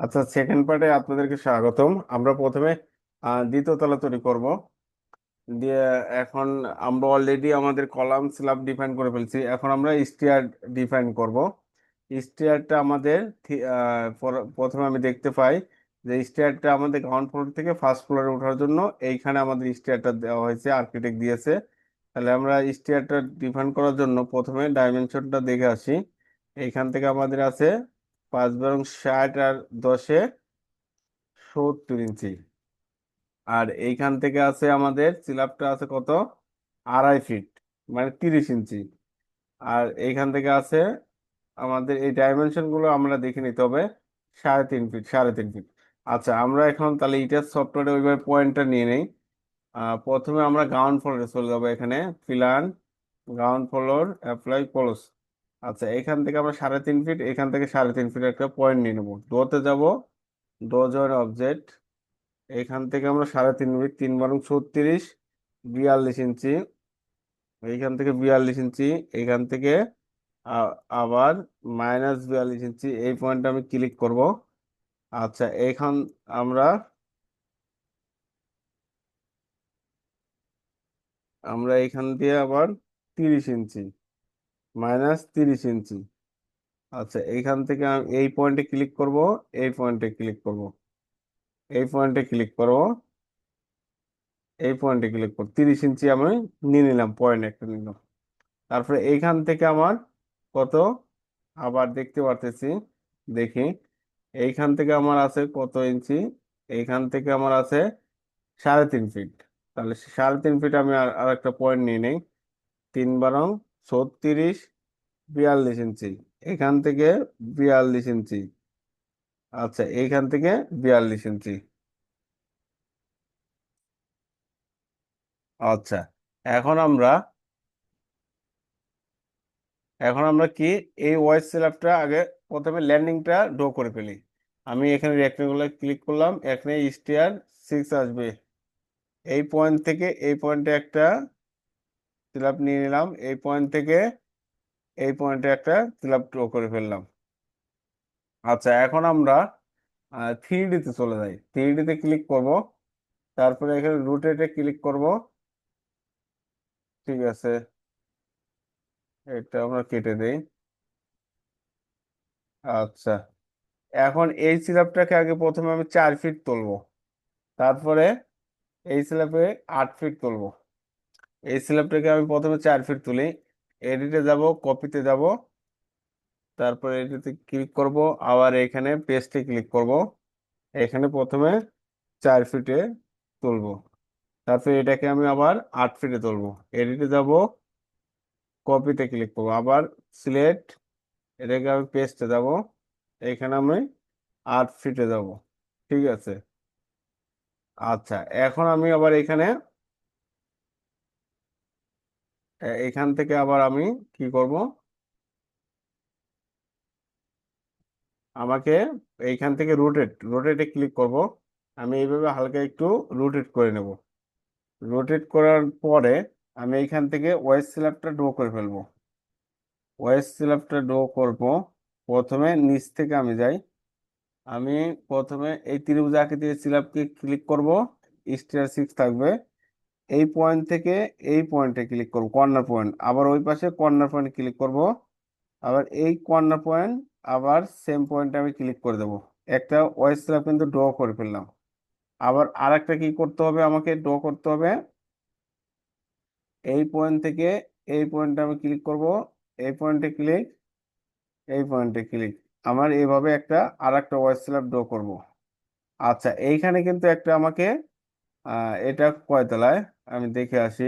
আচ্ছা সেকেন্ড পার্টে আপনাদেরকে স্বাগতম। আমরা প্রথমে দ্বিতীয় তলা তৈরি করব। দিয়ে এখন আমরা অলরেডি আমাদের কলাম স্ল্যাব ডিফাইন করে ফেলছি। এখন আমরা স্টিয়ার ডিফাইন করব। স্টিয়ারটা আমাদের প্রথমে আমি দেখতে পাই যে স্টিয়ারটা আমাদের গ্রাউন্ড ফ্লোর থেকে ফার্স্ট ফ্লোরে ওঠার জন্য এইখানে আমাদের স্টিয়ারটা দেওয়া হয়েছে আর্কিটেক্ট দিয়েছে। তাহলে আমরা স্টিয়ারটা ডিফাইন করার জন্য প্রথমে ডাইমেনশনটা দেখে আসি। এইখান থেকে আমাদের আছে পাঁচ বরং ষাট আর দশে সত্তর ইঞ্চি। আর এইখান থেকে আছে আমাদের সিলাবটা আছে কত? আড়াই ফিট মানে তিরিশ ইঞ্চি। আর এইখান থেকে আছে আমাদের এই ডাইমেনশনগুলো আমরা দেখে নিতে হবে, সাড়ে তিন ফিট, সাড়ে তিন ফিট। আচ্ছা আমরা এখন তাহলে ইটার সফটওয়্যারে ওইভাবে পয়েন্টটা নিয়ে নেই। প্রথমে আমরা গ্রাউন্ড ফ্লোরে চলে যাব এখানে plan ground floor apply close আচ্ছা এখান থেকে আমরা সাড়ে তিন ফিট এখান থেকে সাড়ে তিন ফিট একটা পয়েন্ট নিয়ে নেব। ডোতে যাব ডো জয়েন অবজেক্ট এখান থেকে আমরা সাড়ে তিন ফিট তিন বারং ছত্রিশ, বিয়াল্লিশ ইঞ্চি, এইখান থেকে বিয়াল্লিশ ইঞ্চি, এখান থেকে আবার মাইনাস বিয়াল্লিশ ইঞ্চি, এই পয়েন্টে আমি ক্লিক করব। আচ্ছা এখান আমরা আমরা এখান দিয়ে আবার তিরিশ ইঞ্চি। মাইনাস তিরিশ ইঞ্চি। আচ্ছা এইখান থেকে আমি এই পয়েন্টে ক্লিক করব, এই পয়েন্টে ক্লিক করব, এই পয়েন্টে ক্লিক করব, এই পয়েন্টে ক্লিক করব। তিরিশ ইঞ্চি আমি নিয়ে নিলাম, পয়েন্ট একটা নিলাম। তারপরে এইখান থেকে আমার কত? আবার দেখতে পারতেছি, দেখি, এইখান থেকে আমার আছে কত ইঞ্চি? এইখান থেকে আমার আছে সাড়ে তিন ফিট। তাহলে সাড়ে তিন ফিট আমি আর একটা পয়েন্ট নিয়ে নেই। তিন বারং ছত্রিশ বিয়াল্লিশ ইঞ্চি। এখান থেকে বিয়াল্লিশ ইঞ্চি। আচ্ছা এইখান থেকে বিয়াল্লিশ ইঞ্চি। আচ্ছা এখন আমরা এখন আমরা কি এই ওয়াইজ স্ল্যাবটা আগে প্রথমে ল্যান্ডিংটা ড্র করে ফেলি। আমি এখানে রেক্টেঙ্গুলার ক্লিক করলাম, এখানে স্টিয়ার সিক্স আসবে। এই পয়েন্ট থেকে এই পয়েন্টে একটা স্ল্যাব নিয়ে নিলাম। এই পয়েন্ট থেকে এই পয়েন্টে একটা স্ল্যাব ড্র করে ফেললাম। আচ্ছা এখন আমরা থ্রি ডিতে চলে যাই। থ্রি ডিতে ক্লিক করব। তারপরে এখানে রোটেটে ক্লিক করব। ঠিক আছে। এটা আমরা কেটে দেই। আচ্ছা। এখন এই স্ল্যাবটাকে আগে প্রথমে আমি চার ফিট তুলবো। তারপরে এই স্ল্যাবে আট ফিট তুলবো। এই স্ল্যাবটাকে আমি প্রথমে চার ফিট তুলি। এডিটে যাব কপিতে যাব। তারপরে এডিটে ক্লিক করব। আবার এখানে পেস্টে ক্লিক করব। এখানে প্রথমে চার ফিটে তুলবো। তারপরে এটাকে আমি আবার আট ফিটে তুলব। এডিটে যাব কপিতে ক্লিক করব। আবার সিলেক্ট এটাকে আমি পেস্টে যাব। এখানে আমি আট ফিটে যাব। ঠিক আছে? আচ্ছা এখন আমি আবার এখানে এখান থেকে আবার আমি কি করব? আমাকে এইখান থেকে রোটেট রোটেটে ক্লিক করব। আমি এইভাবে হালকা একটু রোটেট করে নেব। রোটেট করার পরে আমি এইখান থেকে ওয়েস স্ল্যাবটা ড্র করে ফেলব। ওয়েস স্ল্যাবটা ড্র করব। প্রথমে নিচ থেকে আমি যাই। আমি প্রথমে এই ত্রিভুজ আকৃতির স্ল্যাবকে ক্লিক করব। স্টিয়ার সিক্স থাকবে। এই পয়েন্ট থেকে এই পয়েন্টে ক্লিক করব কর্নার পয়েন্ট আবার ওই পাশে কর্নার পয়েন্ট ক্লিক করব। আবার এই কর্নার পয়েন্ট আবার সেম পয়েন্টে আমি ক্লিক করে দেবো। একটা ওয়েস্ট স্ল্যাব কিন্তু ড্র করে ফেললাম। আবার আরেকটা কি করতে হবে আমাকে? ড্র করতে হবে। এই পয়েন্ট থেকে এই পয়েন্টে আমি ক্লিক করব। এই পয়েন্টে ক্লিক এই পয়েন্টে ক্লিক আমার এইভাবে একটা আর একটা ওয়েস্ট স্ল্যাব ড্র করব। আচ্ছা এইখানে কিন্তু একটা আমাকে এটা কয়তলায়? আমি দেখে আসি।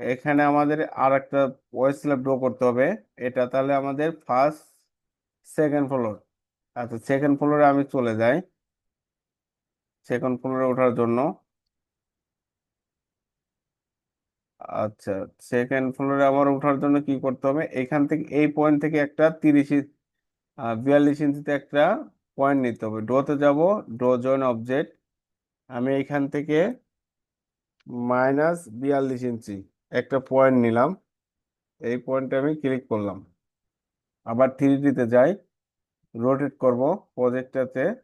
এখানে আমাদের আর একটা ওয়েস্ট স্ল্যাব ড্র করতে হবে। এটা তাহলে আমাদের ফার্স্ট সেকেন্ড ফ্লোর আচ্ছা সেকেন্ড ফ্লোরে আমি চলে যাই। সেকেন্ড ফ্লোরে ওঠার জন্য। আচ্ছা সেকেন্ড ফ্লোরে আমার ওঠার জন্য কি করতে হবে? এখান থেকে, এই পয়েন্ট থেকে একটা তিরিশ বিয়াল্লিশ ইঞ্চিতে একটা পয়েন্ট নিতে হবে। ডোতে যাব ডো জয়েন অবজেক্ট আমি এখান থেকে মাইনাস বিয়াল্লিশ ইঞ্চি। একটা পয়েন্ট নিলাম। এই পয়েন্টে আমি ক্লিক করলাম। আবার থ্রি ডিতে যাই। রোটেট করব। প্রজেক্টটাতে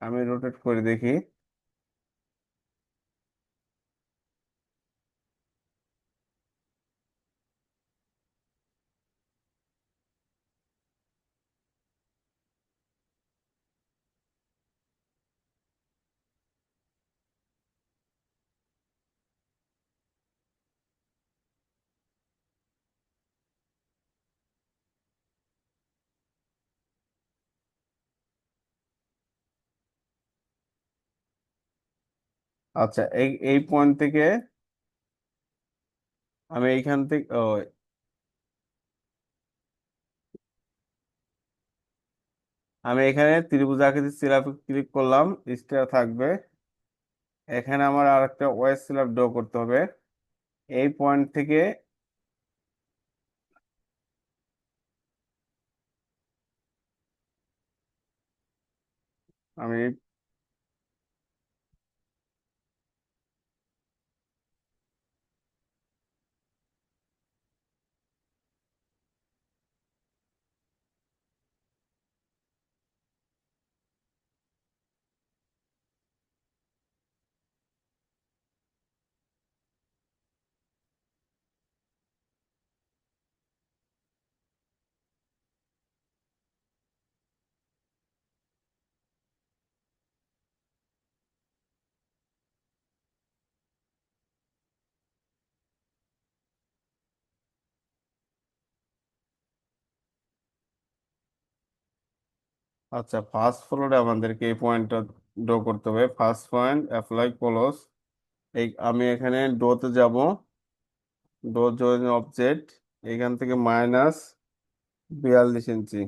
আমি রোটেট করে দেখি। আচ্ছা এই এই পয়েন্ট থেকে আমি এইখান থেকে ও, আমি এখানে ত্রিভুজ আকৃতি সিলাবে ক্লিক করলাম স্টার থাকবে। এখানে আমার আর একটা ওয়েস সিলাব ড্র করতে হবে। এই পয়েন্ট থেকে আমি আচ্ছা ফার্স্ট ফ্লোরে আমাদেরকে এই পয়েন্টটা ড্র করতে হবে। ফার্স্ট পয়েন্ট অ্যাপ্লাই ক্লোজ এই, আমি এখানে ডোতে যাব। ডো জয়েন অবজেক্ট এখান থেকে মাইনাস বিয়াল্লিশ ইঞ্চি।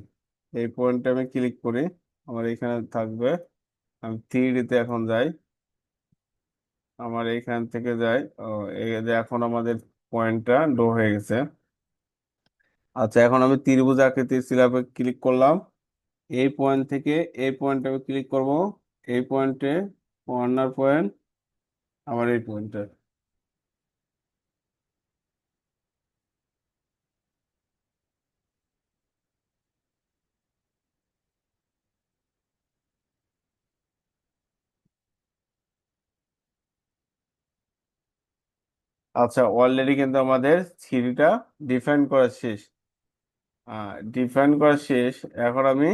এই পয়েন্টে আমি ক্লিক করি। আমার এখানে থাকবে। আমি থ্রি এখন যাই। আমার এইখান থেকে যাই। এখন আমাদের পয়েন্টটা ডো হয়ে গেছে। আচ্ছা এখন আমি ত্রিভুজ আকৃতির সিলাবে ক্লিক করলাম। এই পয়েন্ট থেকে এই পয়েন্টে আমি ক্লিক করব। এই পয়েন্টে কর্নার পয়েন্ট আবার এই পয়েন্টে আচ্ছা অলরেডি কিন্তু আমাদের থ্রিটা ডিফাইন করা শেষ। ডিফাইন করা শেষ। এখন আমি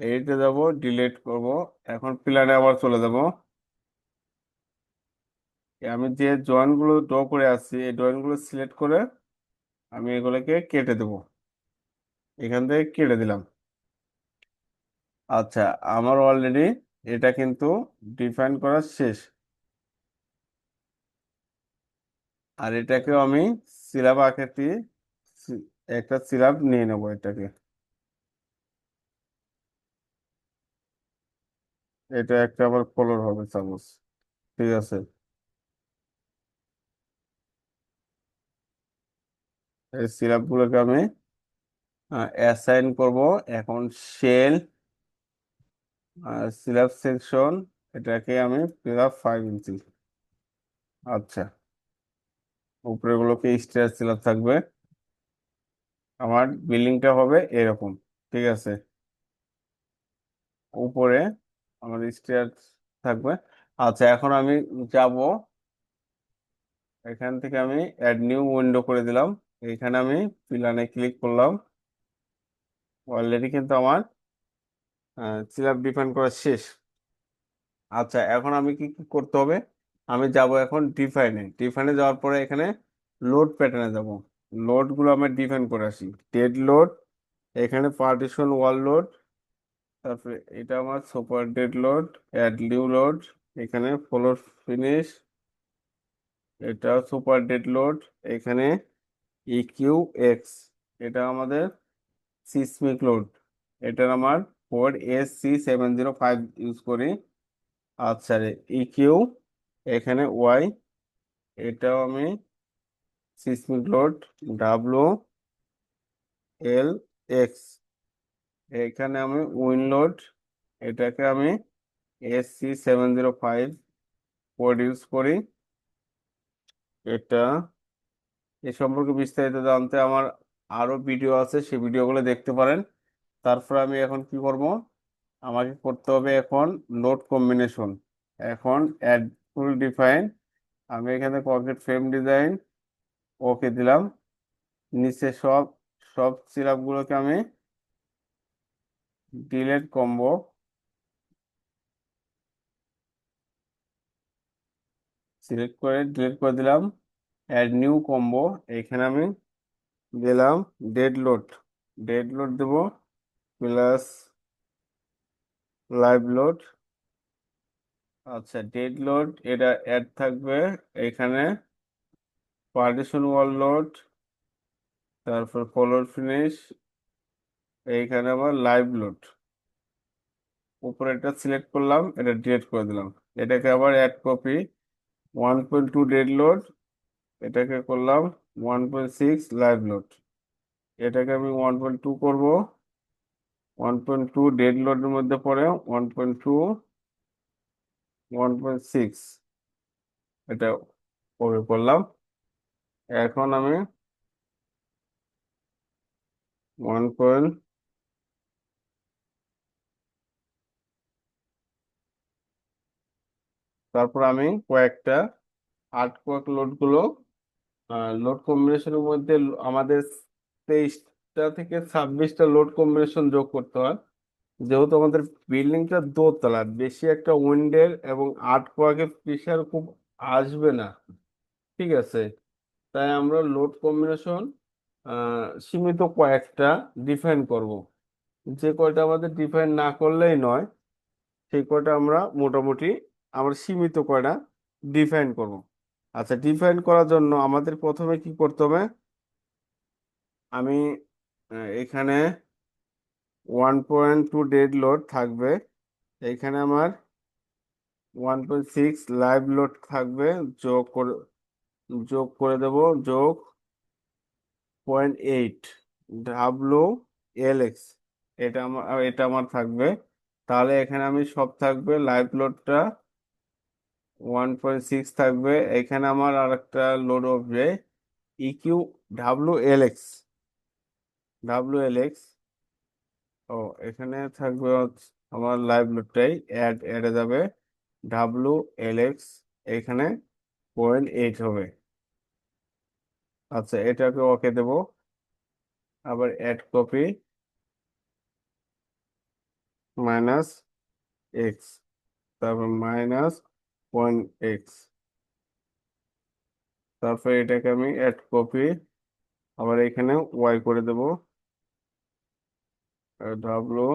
এইতে যাব ডিলিট করব। এখন প্ল্যানে আবার চলে যাব। আমি যে জয়েন্টগুলো ড্র করে আসছি, এই জয়েন্টগুলো সিলেক্ট করে আমি এগুলোকে কেটে দেব। এখান থেকে কেটে দিলাম। আচ্ছা আমার অলরেডি এটা কিন্তু ডিফাইন করা শেষ। আর এটাকেও আমি সিলাব আকৃতি একটা সিলাব নিয়ে নেব এটাকে। এটা একটা আবার কলর হবে চামচ ঠিক আছে? এই সিলাব গুলোকে আমি অ্যাসাইন করব। এখন শেল সিলাব সেকশন এটাকে আমি সিলাব ফাইভ ইঞ্চি আচ্ছা। উপরেগুলোকে স্টেয়ার সিলাব থাকবে। আমার বিল্ডিংটা হবে এরকম। ঠিক আছে? উপরে আমার স্টেয়ার থাকবে। আচ্ছা এখন আমি যাব। এখান থেকে আমি অ্যাড নিউ উইন্ডো করে দিলাম। এখানে আমি প্ল্যানে ক্লিক করলাম। অলরেডি কিন্তু আমার সিলাব ডিফাইন করা শেষ। আচ্ছা এখন আমি কি কি করতে হবে? আমি যাব এখন ডিফাইনে ডিফাইনে যাওয়ার পরে এখানে লোড প্যাটার্নে যাব। লোডগুলো আমি ডিফাইন করে আসি। ডেড লোড এখানে পার্টিশন ওয়াল লোড তারপরে এটা আমার super dead load add new load এখানে ফ্লোর ফিনিশ এটা সুপার ডেড লোড এখানে ইকিউ এক্স এটা আমাদের সিসমিক লোড এটার আমার code S C seven zero five use করি। আচ্ছা রে ইকিউ এখানে ওয়াই এটাও আমি seismic load W L X এখানে আমি উইন লোড, এটাকে আমি S C seven zero five use করি। এটা এ সম্পর্কে বিস্তারিত জানতে আমার আরও ভিডিও আছে, সেই ভিডিওগুলো দেখতে পারেন। তারপর আমি এখন কি করব? আমাকে করতে হবে এখন লোড কম্বিনেশন এখন অ্যাড ফুল ডিফাইন আমি এখানে পকেট ফ্রেম ডিজাইন ওকে দিলাম। নিচে সব সব সিরাপগুলোকে আমি ডিলেট কম্বো সিলেক্ট করে ডিলিট করে দিলাম। অ্যাড নিউ কম্বো এখানে আমি দিলাম ডেড লোড ডেড লোড দেব প্লাস লাইভ লোড আচ্ছা ডেড লোড এটা অ্যাড থাকবে। এখানে পার্টিশন ওয়াল লোড তারপর কলর ফিনিশ এইখানে আবার লাইভ লোড উপরে এটা সিলেক্ট করলাম, এটা ডিলিট করে দিলাম। এটাকে আবার add copy one point two dead load এটাকে করলাম one point six live load এটাকে আমি ওয়ান পয়েন্ট টু করব। ওয়ান পয়েন্ট টু ডেড লোডের মধ্যে পড়ে one point two one point six এটা ওকে করলাম। এখন আমি ওয়ান পয়েন্ট তারপর আমি কয়েকটা আট কোয়াক লোডগুলো লোড কম্বিনেশনের মধ্যে আমাদের তেইশটা থেকে ছাব্বিশটা লোড কম্বিনেশন যোগ করতে হয়। যেহেতু আমাদের বিল্ডিংটা দোতলা, বেশি একটা উইন্ডের এবং আট কোয়াকের প্রেশার খুব আসবে না, ঠিক আছে? তাই আমরা লোড কম্বিনেশন সীমিত কয়েকটা ডিফাইন করব। যে কয়টা আমাদের ডিফাইন না করলেই নয়, সেই কয়টা আমরা মোটামুটি আমরা সীমিত কয়টা? ডিফাইন করব। আচ্ছা ডিফাইন করার জন্য আমাদের প্রথমে কি করতে হবে? আমি এখানে one point two dead load থাকবে। এখানে আমার one point six live load থাকবে। যোগ করে যোগ করে দেব, যোগ point eight W L X এটা আমার এটা আমার থাকবে। তাহলে এখানে আমি সব থাকবে লাইভ লোডটা ওয়ান পয়েন্ট সিক্স থাকবে। এখানে আমার আর একটা লোড হবে EQ W L X W L X ও, এখানে থাকবে আমার লাইভ লোডটাই অ্যাড অ্যাডে যাবে। ডাব্লু এল এক্স এখানে পয়েন্ট এইট হবে। আচ্ছা এটাকে ওকে দেব। আবার অ্যাড কপি মাইনাস এক্স তারপর মাইনাস পয়েন্ট এক্স তারপর এটাকে আমি অ্যাড কপি আবার এখানে ওয়াই করে দেব। ডাব্লু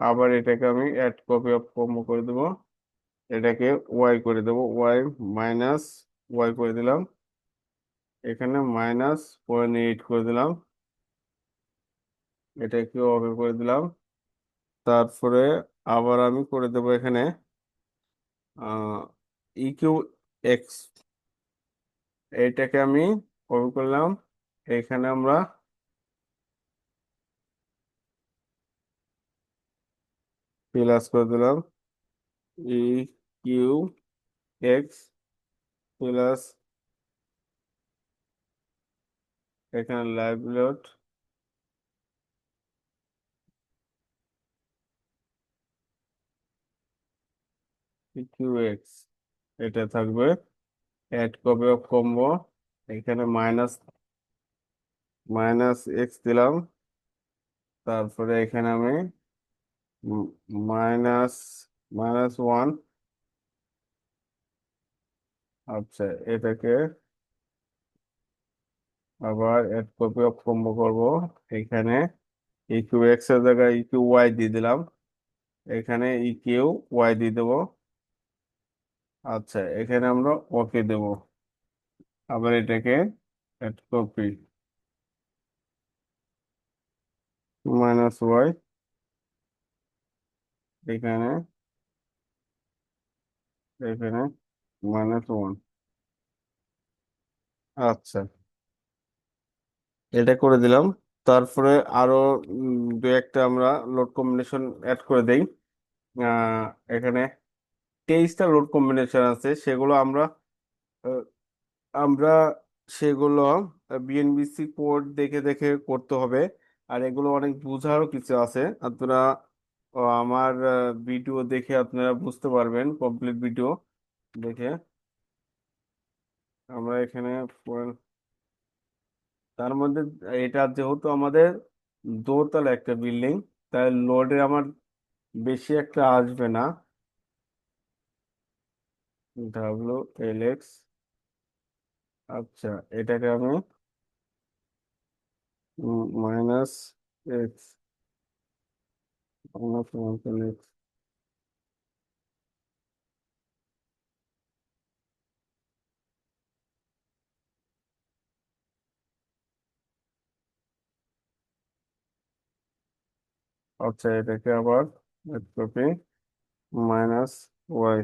আবার এটাকে আমি অ্যাড কপি অফ কম্বো করে দেব। এটাকে ওয়াই করে দেব। ওয়াই মাইনাস ওয়াই করে দিলাম। এখানে মাইনাস পয়েন্ট এইট করে দিলাম। এটাকে ওকে করে দিলাম। তারপরে আবার আমি করে দেব এখানে ইকিউ এক্স এইটাকে আমি কপি করলাম। এখানে আমরা প্লাস করে দিলাম। ই কিউ এক্স প্লাস এখানে লাইভ লোড কিউ এক্স এটা থাকবে। অ্যাড কপি অফ কম্বো এখানে মাইনাস মাইনাস এক্স দিলাম। তারপরে এখানে আমি মাইনাস মাইনাস ওয়ান আচ্ছা এটাকে আবার অ্যাড কপি অফ কম্বো করব। এখানে ইকিউ এক্সের জায়গায় ইকিউ ওয়াই দিয়ে দিলাম। এখানে ইকিউ ওয়াই দিয়ে দেবো। আচ্ছা এখানে আমরা ওকে দেব। আবার এটাকে অ্যাড কপি মাইনাস ওয়াই এখানে এখানে মাইনাস ওয়ান আচ্ছা। এটা করে দিলাম। তারপরে আরও দু একটা আমরা লোড কম্বিনেশন অ্যাড করে দেই। এখানে তেইশটা লোড কম্বিনেশন আছে, সেগুলো আমরা আমরা সেগুলো বিএনবিসি কোড দেখে দেখে করতে হবে। আর এগুলো অনেক বোঝারও কিছু আছে। আপনারা আমার ভিডিও দেখে আপনারা বুঝতে পারবেন কমপ্লিট ভিডিও দেখে। আমরা এখানে তার মধ্যে এটা যেহেতু আমাদের দোতলা একটা বিল্ডিং তাই লোডে আমার বেশি একটা আসবে না। ডাব্লিউ এল এক্স আচ্ছা এটাকে আমি minus X minus one X আচ্ছা এটাকে আবার copy minus Y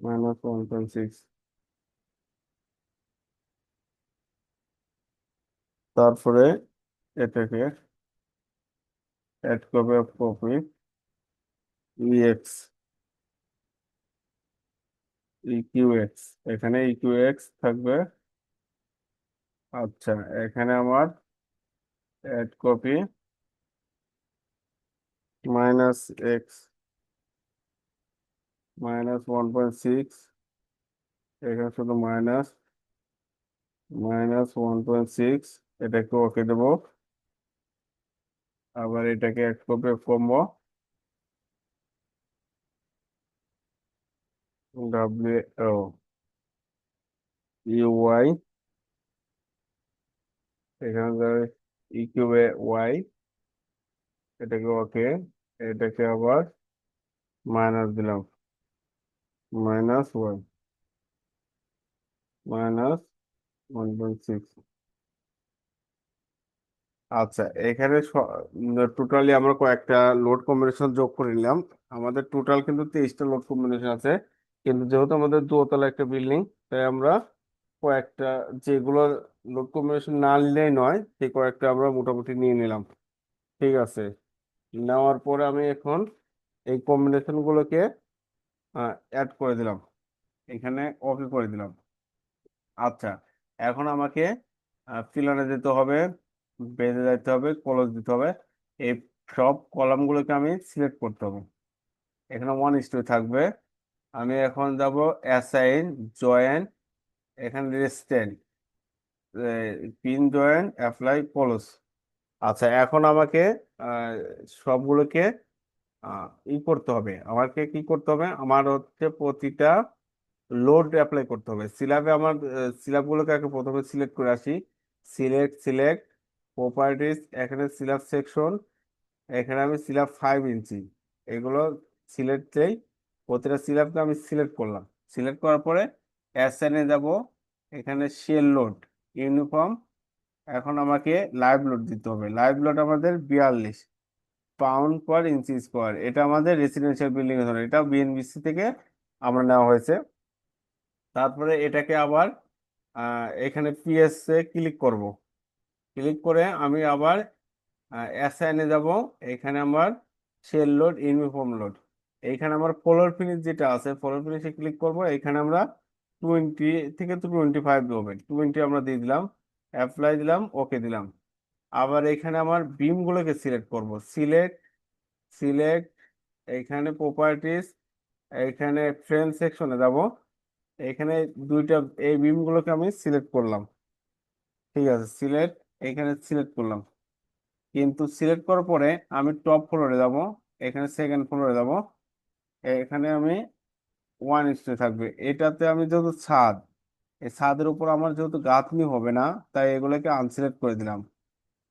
point six তারপরে এটাকে অ্যাড করবে কপি ইএক্স ইকিউ এক্স এখানে ইকিউ এক্স থাকবে। আচ্ছা এখানে আমার add copy minus X minus one point six এখানে শুধু minus minus one point six এটাকে ওকে দেবো। আবার এটাকে এক copy combo. W O UI এখানে ইকিউএ ওয়াই এটাকে ওকে, এটাকে আবার মাইনাস দিলাম। মাইনাস ওয়ান পয়েন্ট সিক্স আচ্ছা এখানে টোটালি আমরা কয়েকটা লোড কম্বিনেশন যোগ করে নিলাম। আমাদের টোটাল কিন্তু তেইশটা লোড কম্বিনেশন আছে। কিন্তু যেহেতু আমাদের দোতলা একটা বিল্ডিং তাই আমরা কয়েকটা যেগুলো লোড কম্বিনেশন না নিলেই নয়, সেই কয়েকটা আমরা মোটামুটি নিয়ে নিলাম। ঠিক আছে। নেওয়ার পরে আমি এখন এই কম্বিনেশন গুলোকে অ্যাড করে দিলাম। এখানে ওকে করে দিলাম। আচ্ছা এখন আমাকে ফিলারে যেতে হবে বেঁধে যেতে হবে ক্লোজ দিতে হবে। এই সব কলামগুলোকে আমি সিলেক্ট করতে হবে। এখানে ওয়ান ইস্টু থাকবে। আমি এখন যাব অ্যাসাইন জয়েন এখানে restraint pin joint apply close আচ্ছা এখন আমাকে সবগুলোকে ই করতে হবে। আমাকে কি করতে হবে? আমার হচ্ছে প্রতিটা লোড অ্যাপ্লাই করতে হবে। সিলাবে আমার সিলাবগুলোকে আগে প্রথমে সিলেক্ট করে আসি। সিলেক্ট সিলেক্ট প্রপার্টিস এখানে সিলাব সেকশন এখানে আমি সিলাব ফাইভ ইঞ্চি। এগুলো সিলেক্টেই প্রতিটা সিলাবকে আমি সিলেক্ট করলাম। সিলেক্ট করার পরে অ্যাসাইনে যাব। এখানে শেল লোড ইউনিফর্ম এখন আমাকে লাইভ লোড দিতে হবে। লাইভ লোড আমাদের বিয়াল্লিশ। পাউন্ড পার ইঞ্চি স্কোয়ার এটা আমাদের রেসিডেন্সিয়াল বিল্ডিং এর জন্য এটা বিএনবিসি থেকে আমরা নেওয়া হয়েছে। তারপরে এটাকে আবার এখানে পিএস এ ক্লিক করব। ক্লিক করে আমি আবার অ্যাসাইনে যাব। এখানে আমার শেল লোড ইউনিফর্ম লোড এইখানে আমার ফ্লোর ফিনিশ যেটা আছে ফ্লোর ফিনিশে ক্লিক করব। এখানে আমরা টোয়েন্টি থেকে টোয়েন্টি ফাইভ হবে টোয়েন্টি আমরা দিয়ে দিলাম অ্যাপ্লাই দিলাম ওকে দিলাম। আবার এখানে আমার বিমগুলোকে সিলেক্ট করব। সিলেক্ট সিলেক্ট এখানে প্রপার্টিস এখানে ফ্রেম সেকশনে যাব। এখানে দুইটা, এই বিমগুলোকে আমি সিলেক্ট করলাম। ঠিক আছে সিলেক্ট এখানে সিলেক্ট করলাম। কিন্তু সিলেক্ট করার পরে আমি টপ ফ্লোরে যাব, এখানে সেকেন্ড ফ্লোরে যাব। এখানে আমি ওয়ান ইস্টে থাকবে। এটাতে আমি যেহেতু ছাদ, এই ছাদের উপর আমার যেহেতু গাঁথনি হবে না, তাই এগুলোকে আনসিলেক্ট করে দিলাম।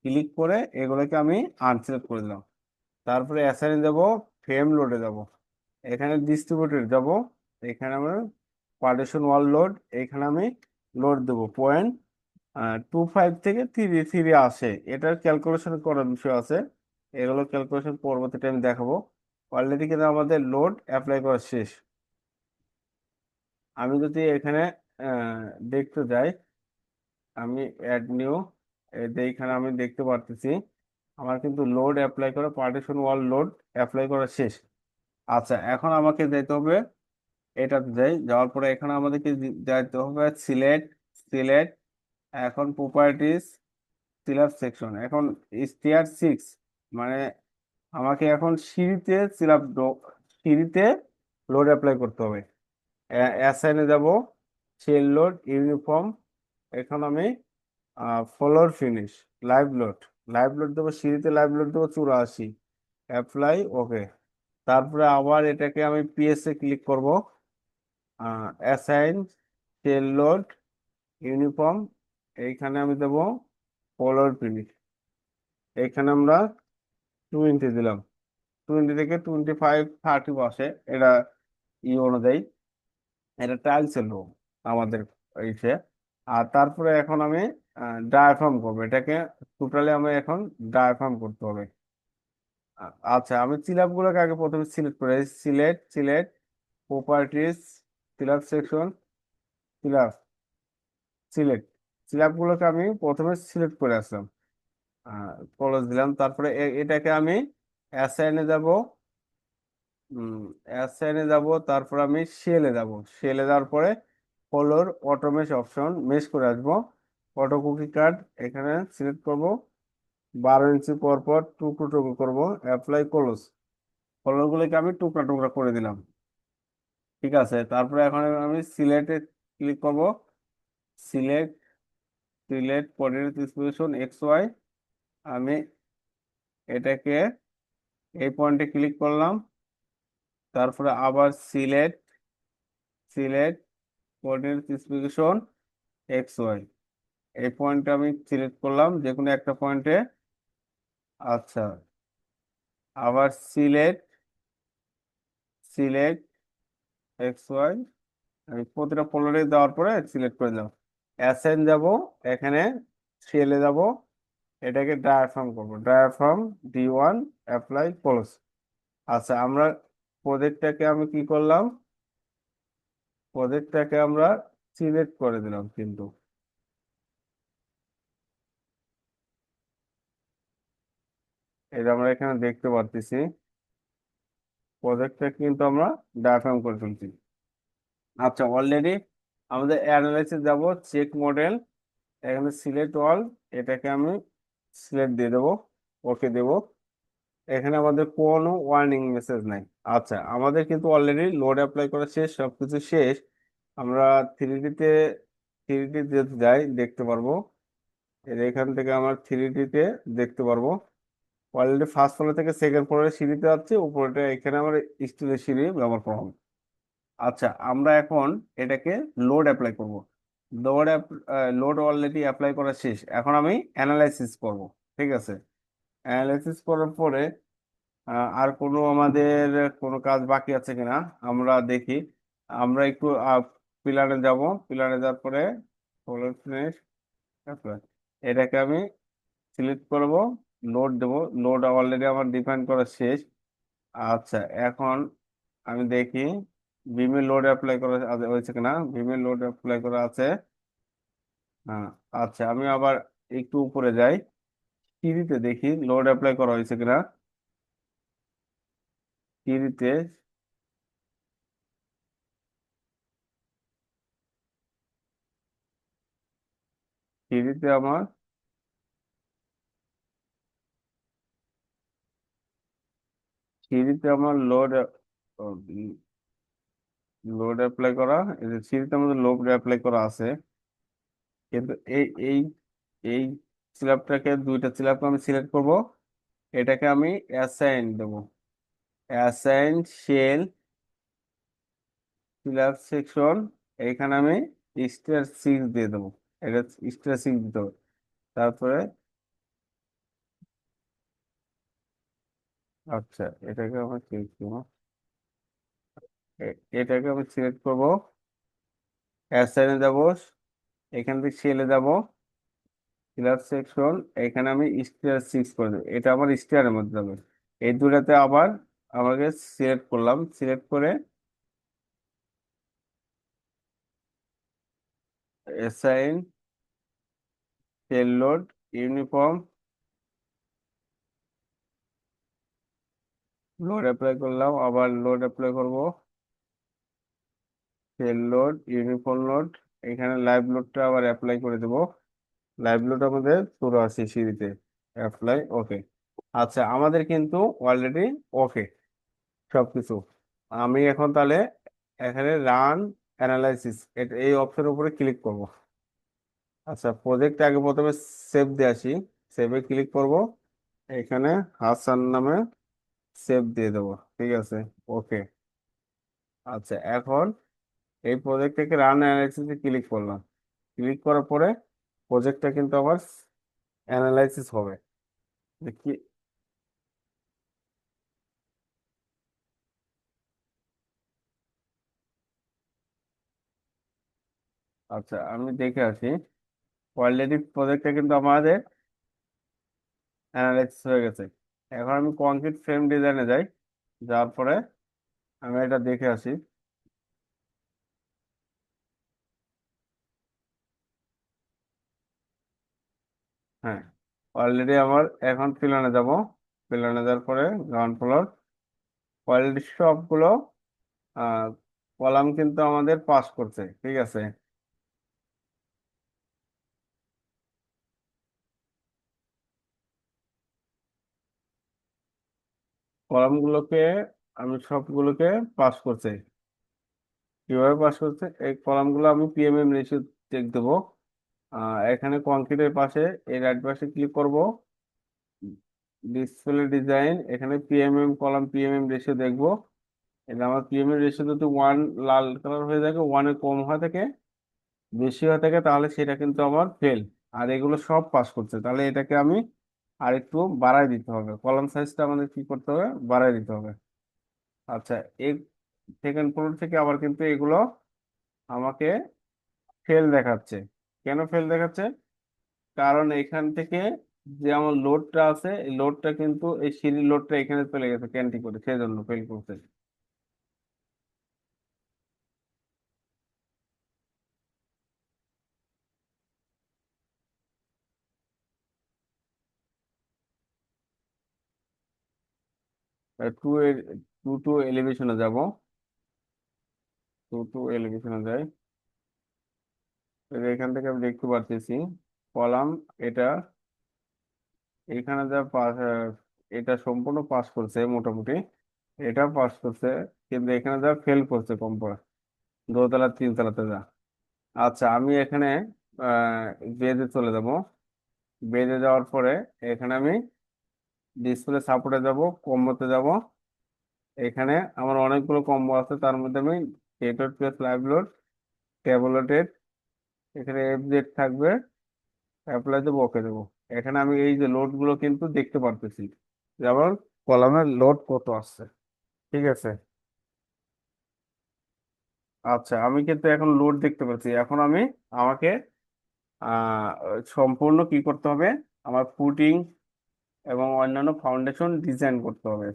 ক্লিক করে এগুলোকে আমি আনসিলেক্ট করে দিলাম। তারপরে অ্যাসাইন যাব ফ্রেম লোডে যাব। এখানে ডিস্ট্রিবিউটেড যাব। এখানে আমরা পার্টিশন ওয়াল লোড এখানে আমি লোড দেব। পয়েন্ট টু ফাইভ থেকে থ্রি থ্রি আসে। এটার ক্যালকুলেশন করার বিষয় আছে। এগুলো ক্যালকুলেশন পরবর্তীতে আমি দেখাবো। অলরেডি কিন্তু আমাদের লোড অ্যাপ্লাই করা শেষ। আমি যদি এখানে দেখতে যাই, আমি অ্যাড নিউ এইখানে আমি দেখতে পারতেছি। আমার কিন্তু লোড অ্যাপ্লাই করা পার্টিশন ওয়াল লোড অ্যাপ্লাই করা শেষ। আচ্ছা এখন আমাকে যেতে হবে এটাতে যাই, যাওয়ার পরে এখানে আমাদেরকে যাইতে হবে সিলেট সিলেট এখন প্রপার্টিস সিলেব সেকশন এখন স্টিয়ার সিক্স মানে আমাকে এখন সিঁড়িতে সিলাব সিঁড়িতে লোড অ্যাপ্লাই করতে হবে। অ্যাসাইনে যাব শেল লোড ইউনিফর্ম এখন আমি floor finish live load live load দেবো সিঁড়িতে লাইভ লোড দেবো চুরাশি অ্যাপ্লাই ওকে তারপরে আবার এটাকে আমি পিএসএ ক্লিক করব অ্যাসাইন টেল লোড ইউনিফর্ম এইখানে আমি দেবো ফলোর ফিনিশ এখানে আমরা টোয়েন্টি দিলাম টোয়েন্টি থেকে টোয়েন্টি ফাইভ থার্টি বসে, এটা ই অনুযায়ী, এটা টাইলসের রুম আমাদের ইসে আর তারপরে এখন আমি ডায়াফ্রাম করব। এটাকে টোটালি আমি এখন ডায়াফ্রাম করতে হবে। আচ্ছা আমি সিলাব গুলোকে আগে প্রথমে সিলেক্ট করে select select properties slab section slab select slab গুলোকে আমি প্রথমে সিলেক্ট করে আসলাম। ক্লোজ দিলাম। তারপরে এটাকে আমি অ্যাসাইনে যাব। অ্যাসাইনে যাব। তারপর আমি শেলে যাব। শেলে যাওয়ার পরে ফলোর অটোমেশ অপশন মেশ করে আসব। অটো কুকি কার্ড এখানে সিলেক্ট করব। বারো ইঞ্চি পর পর টুকরো টুকরো করব অ্যাপ্লাই ক্লোজ ফলোরগুলোকে আমি টুকরা টুকরা করে দিলাম। ঠিক আছে, তারপরে এখন আমি সিলেটে ক্লিক করব। Select select coordinate disposition X Y আমি এটাকে এই পয়েন্টে ক্লিক করলাম। তারপরে আবার select select coordinate specification X Y এই পয়েন্টে আমি সিলেক্ট করলাম যে কোনো একটা পয়েন্টে আচ্ছা। আবার সিলেক্ট সিলেক্ট এক্স ওয়াই আমি প্রতিটা ফলোরে দেওয়ার পরে সিলেক্ট করে দিলাম অ্যাসেন যাব, এখানে সেলে যাব, এটাকে ডায়াফ্রাম করব। Diaphragm D one apply close আচ্ছা আমরা প্রজেক্টটাকে আমি কি করলাম? প্রজেক্টটাকে আমরা সিলেক্ট করে দিলাম কিন্তু। এটা আমরা এখানে দেখতে পাচ্ছি প্রজেক্টটা কিন্তু আমরা ডায়াফ্রাম করে ফেলছি আচ্ছা অলরেডি আমাদের অ্যানালাইসিস যাব চেক মডেল এখানে সিলেক্ট অল এটাকে আমি সিলেক্ট দিয়ে দেবো ওকে দেব। এখানে আমাদের কোনো ওয়ার্নিং মেসেজ নাই। আচ্ছা আমাদের কিন্তু অলরেডি লোড অ্যাপ্লাই করা শেষ, সবকিছু শেষ। আমরা থ্রি ডিতে থ্রি ডি যাই, দেখতে পারব। এর এখান থেকে আমার থ্রি ডিতে দেখতে পারব। অলরেডি ফার্স্ট ফ্লোর থেকে সেকেন্ড ফ্লোরে সিঁড়িতে যাচ্ছে উপরেটা এখানে আমার স্টিলের সিঁড়ি ব্যবহার করা হবে। আচ্ছা আমরা এখন এটাকে লোড অ্যাপ্লাই করব। লোড লোড অলরেডি অ্যাপ্লাই করা শেষ। এখন আমি অ্যানালাইসিস করব, ঠিক আছে? অ্যানালাইসিস করার পরে আর কোনো আমাদের কোনো কাজ বাকি আছে কিনা, আমরা দেখি। আমরা একটু পিলারে যাব। পিলারে যাওয়ার পরে ফিনিশ এটাকে আমি সিলেক্ট করব। লোড দেব। লোড অলরেডি আমার ডিফাইন করা শেষ। আচ্ছা এখন আমি দেখি বিমে লোড অ্যাপ্লাই করা হয়েছে কিনা। বিমে লোড অ্যাপ্লাই করা আছে। হ্যাঁ আচ্ছা আমি আবার একটু উপরে যাই। সিঁড়িতে দেখি লোড অ্যাপ্লাই করা হয়েছে কিনা। সিঁড়িতে সিঁড়িতে আমার সিঁড়িতে আমার লোড লোড অ্যাপ্লাই করা সিঁড়িতে আমাদের লোড অ্যাপ্লাই করা আছে। কিন্তু এই এই এই স্ল্যাবটাকে দুইটা স্ল্যাবকে আমি সিলেক্ট করব। এটাকে আমি অ্যাসাইন দেব। অ্যাসাইন শেল স্ল্যাব সেকশন এখানে আমি স্টার সিক্স দিয়ে দেবো। এটা স্টার সিক্স দিতে হবে। তারপরে আচ্ছা এটাকে আমি সিলেক্ট করব। এটাকে আমি সিলেক্ট করব। অ্যাসাইনে যাব, এখান থেকে সেলে যাব। স্ল্যাব সেকশন এখানে আমি স্টার সিক্স করে দেবো। এটা আমার স্টারের মধ্যে যাবে এই দুটাতে আবার আমাকে সিলেক্ট করলাম। সিলেক্ট করে assign shell load uniform load apply করলাম, আবার লোড অ্যাপ্লাই করব। সেল লোড ইউনিফর্ম লোড এখানে লাইভ লোডটা আবার অ্যাপ্লাই করে দেবো। লাইভ লোড আমাদের চুরাশি সিঁড়িতে। অ্যাপ্লাই ওকে আচ্ছা আমাদের কিন্তু অলরেডি ওকে সব কিছু আমি এখন তাহলে এখানে রান অ্যানালাইসিস এই অপশনের উপরে ক্লিক করব। আচ্ছা প্রজেক্ট আগে প্রথমে সেভ দিয়ে আসি। সেভে ক্লিক করব। এখানে হাসান নামে সেভ দিয়ে দেবো, ঠিক আছে? ওকে আচ্ছা এখন এই প্রজেক্ট থেকে রান অ্যানালাইসিসে ক্লিক করলাম। ক্লিক করার পরে প্রজেক্টটা কিন্তু আবার অ্যানালাইসিস হবে। কি আচ্ছা আমি দেখে আসি। অলরেডি প্রজেক্টটা কিন্তু আমাদের অ্যানালাইসিস হয়ে গেছে। এখন আমি কংক্রিট ফ্রেম ডিজাইনে যাই, যাওয়ার পরে আমি এটা দেখে আসি। হ্যাঁ অলরেডি আমার এখন পিলানে যাব। পিলানে যাওয়ার পরে গ্রাউন্ড ফ্লোর অলরেডি সবগুলো কলাম কিন্তু আমাদের পাস করছে, ঠিক আছে? কলামগুলোকে আমি সবগুলোকে পাস করছি। কীভাবে পাস করছে? এই কলামগুলো আমি পিএমএম রেশিও চেক দেবো। এখানে কংক্রিটের পাশে এই রাইট পাশে ক্লিক করব। ডিসপ্লে ডিজাইন এখানে পিএমএম কলাম পিএমএম রেশিও দেখব। এটা আমার পিএমএম রেশিও যদি ওয়ান লাল কালার হয়ে থাকে ওয়ানে কম হয়ে থাকে বেশি হয়ে থাকে তাহলে সেটা কিন্তু আমার ফেল আর এগুলো সব পাস করছে। তাহলে এটাকে আমি আর একটু বাড়ায় দিতে হবে। কলাম সাইজটা আমাদের কি করতে হবে? বাড়ায় দিতে হবে। আচ্ছা এই সেকেন্ড ফ্লোর থেকে আবার কিন্তু এগুলো আমাকে ফেল দেখাচ্ছে। কেন ফেল দেখাচ্ছে? কারণ এখান থেকে যে আমার লোডটা আছে, এই লোডটা কিন্তু, এই সিঁড়ির লোডটা এখানে চলে গেছে ক্যান্টি করে সেই জন্য ফেল করছে। টু টু টু এলিভেশনে যাব। টু টু এলিভেশনে যাই। এখান থেকে আমি দেখতে পাচ্ছি কলাম এটা, এখানে যা পাস এটা সম্পূর্ণ পাস করছে মোটামুটি। এটা পাস করছে, কিন্তু এখানে যা ফেল করছে কম পড়া দোতলা, তিনতলাতে যা। আচ্ছা আমি এখানে বেজে চলে যাব। বেজে যাওয়ার পরে এখানে আমি ডিসপ্লে সাপোর্টে যাব কম্বোতে যাব। এখানে আমার অনেকগুলো কম্বো আছে, তার মধ্যে আমি প্লাস লাইভ লোড ট্যাবলেটেড এখানে এফ জেড থাকবে অ্যাপ্লাই দেবো ওকে দেবো। এখানে আমি এই যে লোডগুলো কিন্তু দেখতে পারতেছি। যেমন কলামের লোড কত আসছে ঠিক আছে? আচ্ছা আমি কিন্তু এখন লোড দেখতে পাচ্ছি। এখন আমি আমাকে সম্পূর্ণ কি করতে হবে? আমার ফুটিং এবং অন্যান্য ফাউন্ডেশন ডিজাইন করতে হবে।